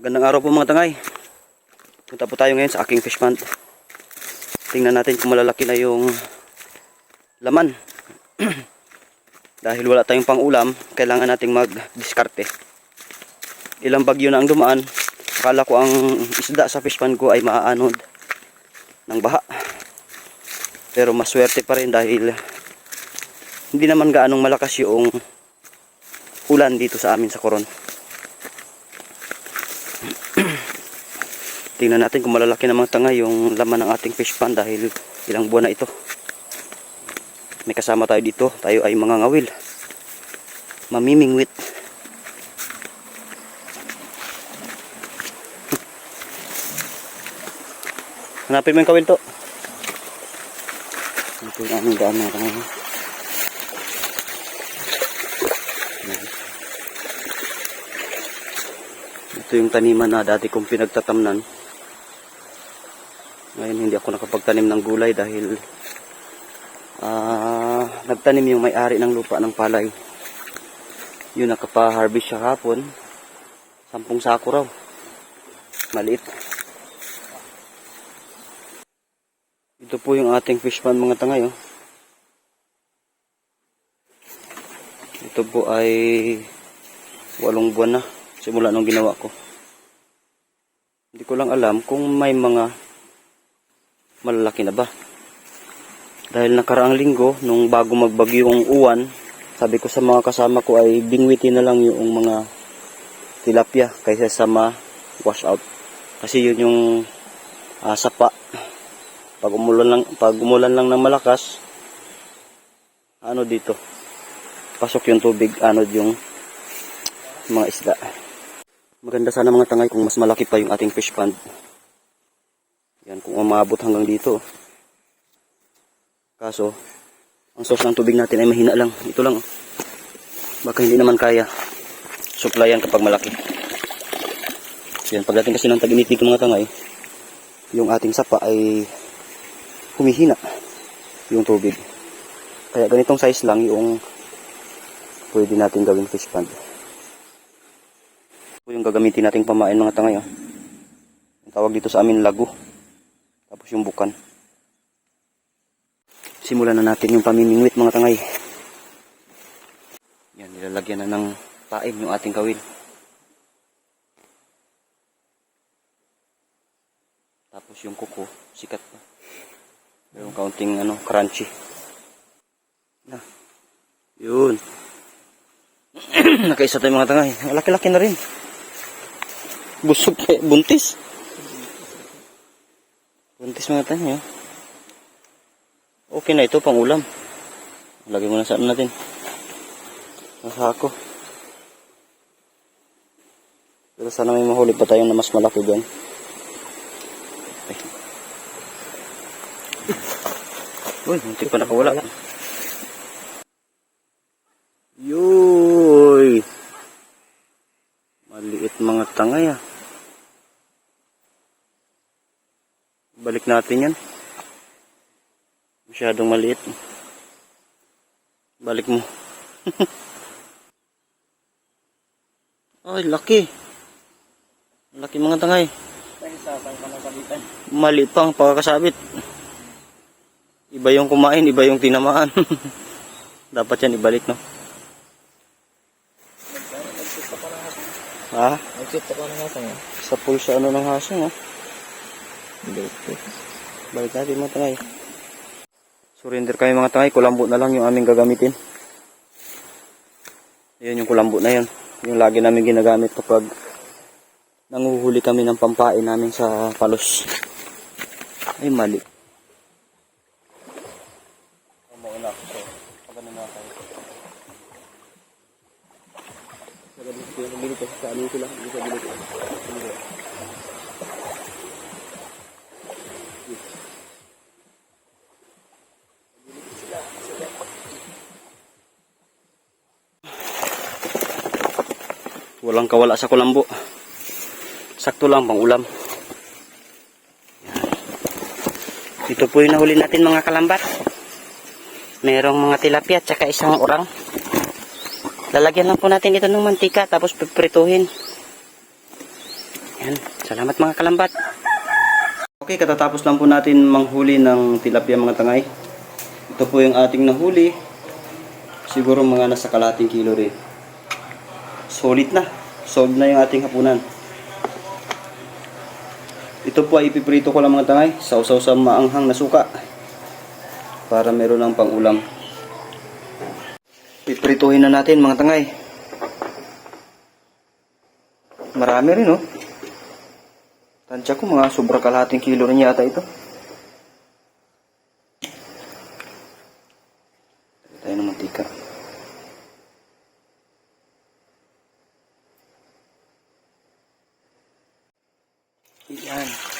Gandang araw po mga tangay. Punta po tayo ngayon sa aking fish pond. Tingnan natin kung malalaki na yung laman. Dahil wala tayong pang ulam, kailangan nating mag-diskarte. Ilang bagyo na ang dumaan. Akala ko ang isda sa fish pond ko ay maaanod ng baha. Pero maswerte pa rin dahil hindi naman gaanong malakas yung ulan dito sa amin sa Coron. Tingnan natin kung malalaki na mga tanga yung laman ng ating fish pond dahil ilang buwan na ito. May kasama tayo dito. Tayo ay mga ngawil. Mamimingwit. Hanapin mo yung kawil to. Ito yung aming daan mga tanga. Ito yung taniman na dati kong pinagtatamnan. Ngayon hindi ako nakapagtanim ng gulay dahil ah nagtanim yung may-ari ng lupa ng palay. Yun nakapa-harvest siya hapon. Sampung sako raw. Maliit. Ito po yung ating fish pond mga tangay. Oh. Ito po ay walong buwan na simula nung ginawa ko. Hindi ko lang alam kung may mga malalaki na ba. Dahil nakaraang linggo, nung bago magbagyo yung uwan, sabi ko sa mga kasama ko ay bingwitin na lang yung mga tilapia kaysa sa ma-wash out. Kasi yun yung ah, sapa. Pag umulan lang, pag umulan lang ng malakas, ano dito, pasok yung tubig, ano yung mga isda. Maganda sana mga tangay kung mas malaki pa yung ating fish pond. Yan, kung umabot hanggang dito. Kaso, ang source ng tubig natin ay mahina lang. Ito lang. oh. Baka hindi naman kaya. Supplyan kapag malaki. Yan, pagdating kasi ng tag-init dito mga tangay, yung ating sapa ay humihina yung tubig. Kaya ganitong size lang yung pwede natin gawing fish pond. Ito yung gagamitin nating pamain mga tangay. Oh. Tawag dito sa amin lago. Yung bukan. Simulan na natin yung pamimingwit mga tangay. Yan, nilalagyan na ng pain yung ating kawil. Tapos yung kuko, sikat pa. Yung kaunting ano, crunchy. Na. Yun. Nakaisa tayo mga tangay. Laki-laki na rin. Busog pa, buntis. Buntis mga tangay. oh. Okay na ito, pang ulam. Lagay mo na sa ano natin. Nasa ako. Pero sana may mahuli pa tayong na mas malaki. Ay. Uy, muntik pa nakawala. Yuy! Maliit mga tangay ah. Balik natin yan. Masyadong maliit. Balik mo. Ay, laki. Laki mga tangay. Maliit pang pagkakasabit. Iba yung kumain, iba yung tinamaan. Dapat yan ibalik, no? Ha? Nag-shoot ako ng hasang eh. Sa pulsa ano ng hasong, oh. Balik natin mga tangay. Surrender kami mga tangay. Kulambo na lang yung aming gagamitin. Ayan yung kulambo na yan. Yung lagi namin ginagamit kapag nanguhuli kami ng pampain namin sa palos. Ay mali. Mauna ako. So, pagano na tayo. Nagabit ko yung. Sa ano sila? Hindi sa. Walang kawala sa kulambo. Sakto lang pang ulam. Ito po yung nahuli natin mga kalambat. Merong mga tilapia at saka isang orang. Lalagyan lang po natin ito ng mantika tapos piprituhin. Yan. Salamat mga kalambat. Okay, katatapos lang po natin manghuli ng tilapia mga tangay. Ito po yung ating nahuli. Siguro mga nasa kalating kilo rin. Solid na. Solid na yung ating hapunan. Ito po ay ipiprito ko lang mga tangay. Sausaw sa maanghang na suka. Para meron ng pang-ulam. Piprituhin na natin mga tangay. Marami rin oh. Tansya ko mga sobra kalahating kilo rin yata ito. Lagyan tayo ng mantika. Yan.